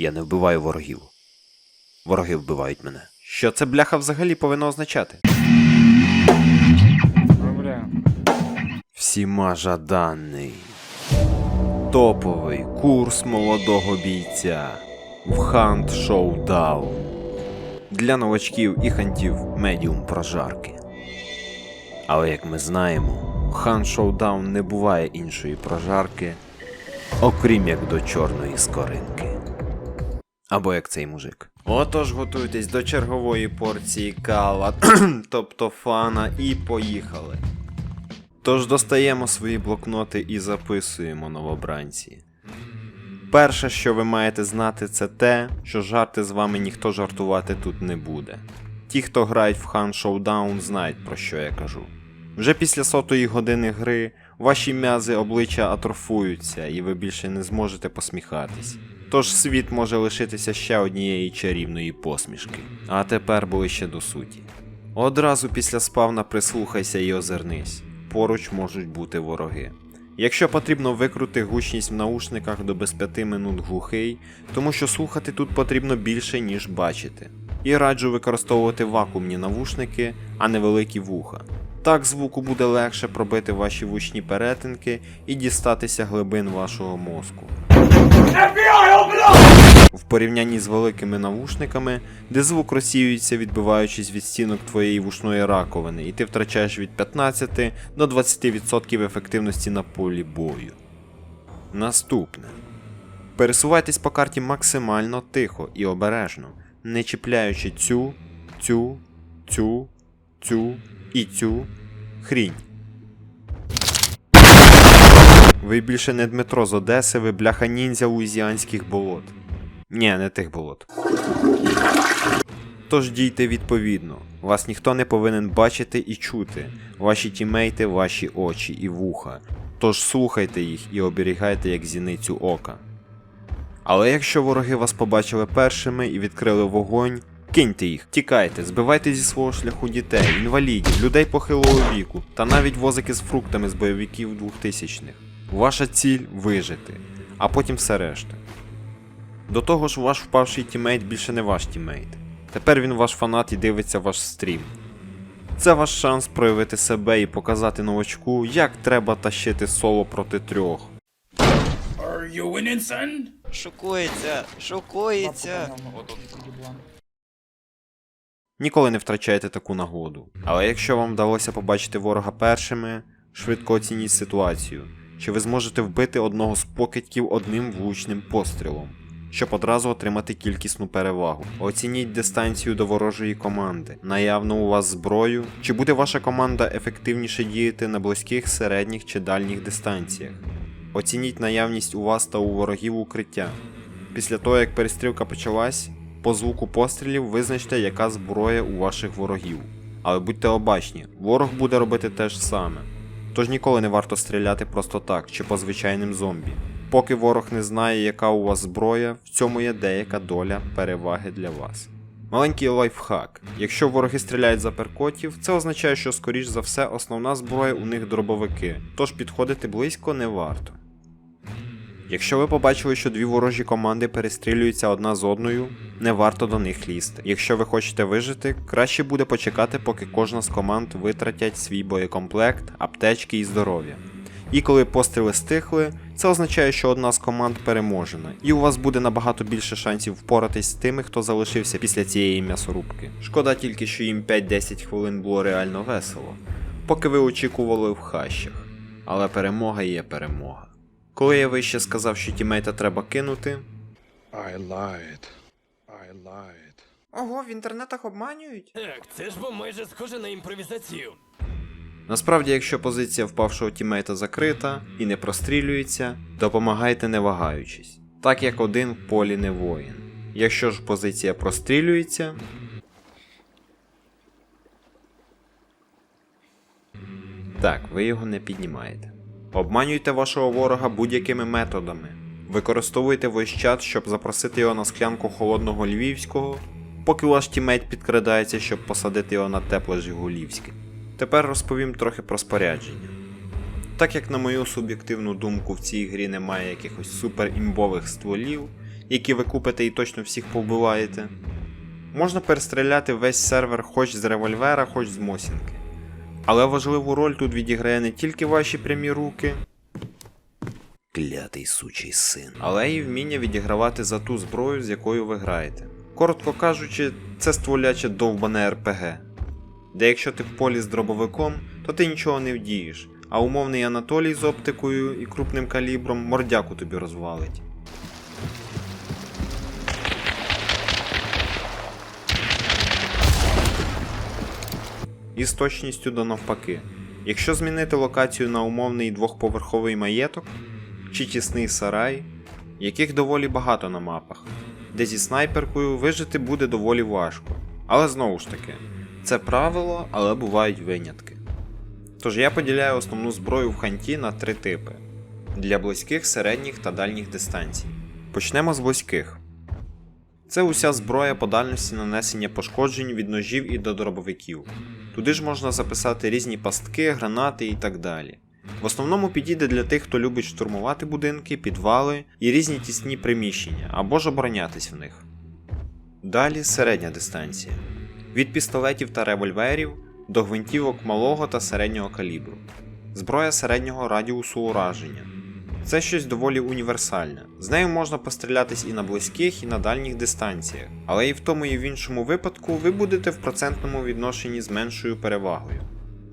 Я не вбиваю ворогів. Вороги вбивають мене. Що це бляха взагалі повинно означати? Всіма жаданий. Топовий курс молодого бійця в Хант Шоудаун. Для новачків і хантів медіум прожарки. Але як ми знаємо, в Хант Шоудаун не буває іншої прожарки, окрім як до чорної скоринки. Або як цей мужик. Отож готуйтесь до чергової порції кала, тобто фана, і поїхали. Тож достаємо свої блокноти і записуємо новобранці. Перше, що ви маєте знати, це те, що жарти з вами ніхто жартувати тут не буде. Ті, хто грають в Хан Showdown, знають про що я кажу. Вже після сотої години гри ваші м'язи обличчя атрофуються, і ви більше не зможете посміхатись. Тож світ може лишитися ще однієї чарівної посмішки. А тепер ближче до суті. Одразу після спавна прислухайся і озирнись. Поруч можуть бути вороги. Якщо потрібно викрути гучність в наушниках до без 5 минут глухий, тому що слухати тут потрібно більше, ніж бачити. І раджу використовувати вакуумні навушники, а не великі вуха. Так звуку буде легше пробити ваші вучні перетинки і дістатися глибин вашого мозку. В порівнянні з великими навушниками, де звук розсіюється, відбиваючись від стінок твоєї вушної раковини, і ти втрачаєш від 15 до 20% ефективності на полі бою. Наступне. Пересувайтесь по карті максимально тихо і обережно, не чіпляючи цю, цю, цю, цю і цю хрінь. Ви більше не Дмитро з Одеси, ви бляха ніндзя луїзіанських болот. Ні, не тих болот. Тож дійте відповідно. Вас ніхто не повинен бачити і чути. Ваші тімейти, ваші очі і вуха. Тож слухайте їх і оберігайте як зіницю ока. Але якщо вороги вас побачили першими і відкрили вогонь, киньте їх, тікайте, збивайте зі свого шляху дітей, інвалідів, людей похилого віку та навіть возики з фруктами з бойовиків 2000-х. Ваша ціль вижити, а потім все решта. До того ж, ваш впавший тімейт більше не ваш тімейт. Тепер він ваш фанат і дивиться ваш стрім. Це ваш шанс проявити себе і показати новачку, як треба тащити соло проти трьох. Are you winning, son? Шокується, шокується. Ніколи не втрачайте таку нагоду. Але якщо вам вдалося побачити ворога першими, швидко оцініть ситуацію, чи ви зможете вбити одного з покидьків одним влучним пострілом, щоб одразу отримати кількісну перевагу. Оцініть дистанцію до ворожої команди, наявну у вас зброю, чи буде ваша команда ефективніше діяти на близьких, середніх чи дальніх дистанціях. Оцініть наявність у вас та у ворогів укриття. Після того, як перестрілка почалась, по звуку пострілів визначте, яка зброя у ваших ворогів. Але будьте обачні, ворог буде робити те ж саме. Тож ніколи не варто стріляти просто так чи по звичайним зомбі. Поки ворог не знає, яка у вас зброя, в цьому є деяка доля переваги для вас. Маленький лайфхак. Якщо вороги стріляють за перкотів, це означає, що скоріш за все основна зброя у них дробовики, тож підходити близько не варто. Якщо ви побачили, що дві ворожі команди перестрілюються одна з одною, не варто до них лізти. Якщо ви хочете вижити, краще буде почекати, поки кожна з команд витратять свій боєкомплект, аптечки і здоров'я. І коли постріли стихли, це означає, що одна з команд переможена, і у вас буде набагато більше шансів впоратись з тими, хто залишився після цієї м'ясорубки. Шкода тільки, що їм 5-10 хвилин було реально весело, поки ви очікували в хащах. Але перемога є перемога. Коли я вище сказав, що тімейта треба кинути. I lied. I lied. Ого, в інтернетах обманюють. Так, це ж бо майже схоже на імпровізацію. Насправді, якщо позиція впавшого тімейта закрита і не прострілюється, допомагайте не вагаючись, так як один в полі не воїн. Якщо ж позиція прострілюється. Так, ви його не піднімаєте. Обманюйте вашого ворога будь-якими методами. Використовуйте войс-чат, щоб запросити його на склянку холодного львівського, поки ваш тімейт підкрадається, щоб посадити його на тепле жигулівське. Тепер розповім трохи про спорядження. Так як, на мою суб'єктивну думку, в цій грі немає якихось супер імбових стволів, які ви купите і точно всіх повбиваєте. Можна перестріляти весь сервер хоч з револьвера, хоч з Мосінки. Але важливу роль тут відіграє не тільки ваші прямі руки, клятий сучий син, але й вміння відігравати за ту зброю, з якою ви граєте. Коротко кажучи, це стволяче довбане РПГ. Де якщо ти в полі з дробовиком, то ти нічого не вдієш, а умовний Анатолій з оптикою і крупним калібром мордяку тобі розвалить. І з точністю до навпаки. Якщо змінити локацію на умовний двохповерховий маєток чи тісний сарай, яких доволі багато на мапах, де зі снайперкою вижити буде доволі важко. Але знову ж таки, це правило, але бувають винятки. Тож я поділяю основну зброю в ханті на три типи: для близьких, середніх та дальніх дистанцій. Почнемо з близьких. Це уся зброя по дальності нанесення пошкоджень від ножів і до дробовиків. Туди ж можна записати різні пастки, гранати і так далі. В основному підійде для тих, хто любить штурмувати будинки, підвали і різні тісні приміщення або ж оборонятись в них. Далі середня дистанція. Від пістолетів та револьверів до гвинтівок малого та середнього калібру. Зброя середнього радіусу ураження. Це щось доволі універсальне. З нею можна пострілятись і на близьких, і на дальніх дистанціях, але і в тому і в іншому випадку ви будете в процентному відношенні з меншою перевагою.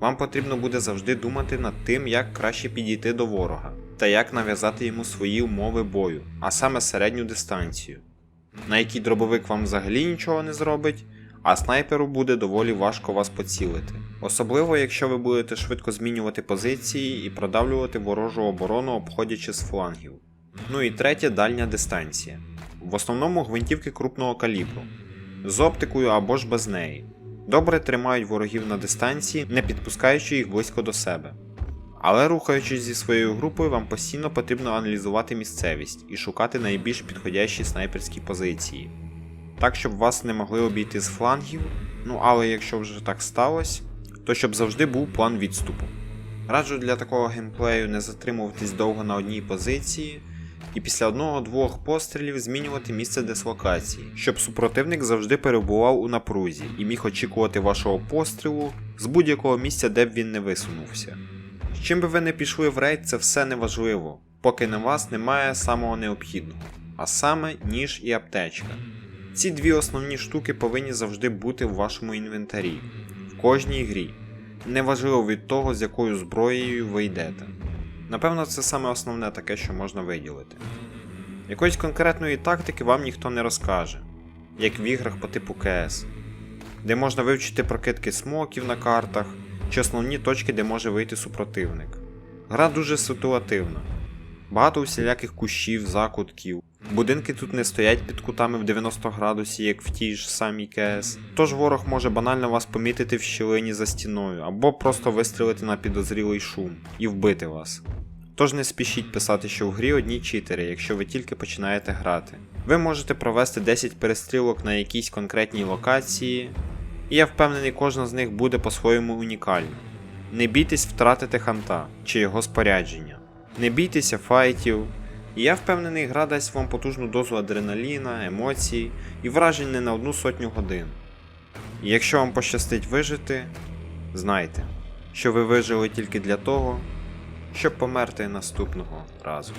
Вам потрібно буде завжди думати над тим, як краще підійти до ворога, та як нав'язати йому свої умови бою, а саме середню дистанцію, на якій дробовик вам взагалі нічого не зробить, а снайперу буде доволі важко вас поцілити. Особливо, якщо ви будете швидко змінювати позиції і продавлювати ворожу оборону, обходячи з флангів. Ну і третє дальня дистанція. В основному гвинтівки крупного калібру, з оптикою або ж без неї. Добре тримають ворогів на дистанції, не підпускаючи їх близько до себе. Але рухаючись зі своєю групою, вам постійно потрібно аналізувати місцевість і шукати найбільш підходящі снайперські позиції. Так, щоб вас не могли обійти з флангів, ну але якщо вже так сталося, то щоб завжди був план відступу. Раджу для такого геймплею не затримуватись довго на одній позиції і після одного-двох пострілів змінювати місце дислокації, щоб супротивник завжди перебував у напрузі і міг очікувати вашого пострілу з будь-якого місця, де б він не висунувся. З чим би ви не пішли в рейд, це все неважливо, поки на вас немає самого необхідного, а саме ніж і аптечка. Ці дві основні штуки повинні завжди бути в вашому інвентарі, в кожній грі, неважливо від того, з якою зброєю ви йдете. Напевно, це саме основне таке, що можна виділити. Якоїсь конкретної тактики вам ніхто не розкаже, як в іграх по типу КС, де можна вивчити прокидки смоків на картах чи основні точки, де може вийти супротивник. Гра дуже ситуативна. Багато усіляких кущів, закутків. Будинки тут не стоять під кутами в 90 градусів, як в тій ж самій КС. Тож ворог може банально вас помітити в щілині за стіною, або просто вистрілити на підозрілий шум і вбити вас. Тож не спішіть писати, що в грі одні читери, якщо ви тільки починаєте грати. Ви можете провести 10 перестрілок на якійсь конкретній локації, і я впевнений, кожна з них буде по-своєму унікальна. Не бійтесь втратити ханта чи його спорядження. Не бійтеся файтів. І я впевнений, гра дасть вам потужну дозу адреналіна, емоцій і вражень не на одну сотню годин. І якщо вам пощастить вижити, знайте, що ви вижили тільки для того, щоб померти наступного разу.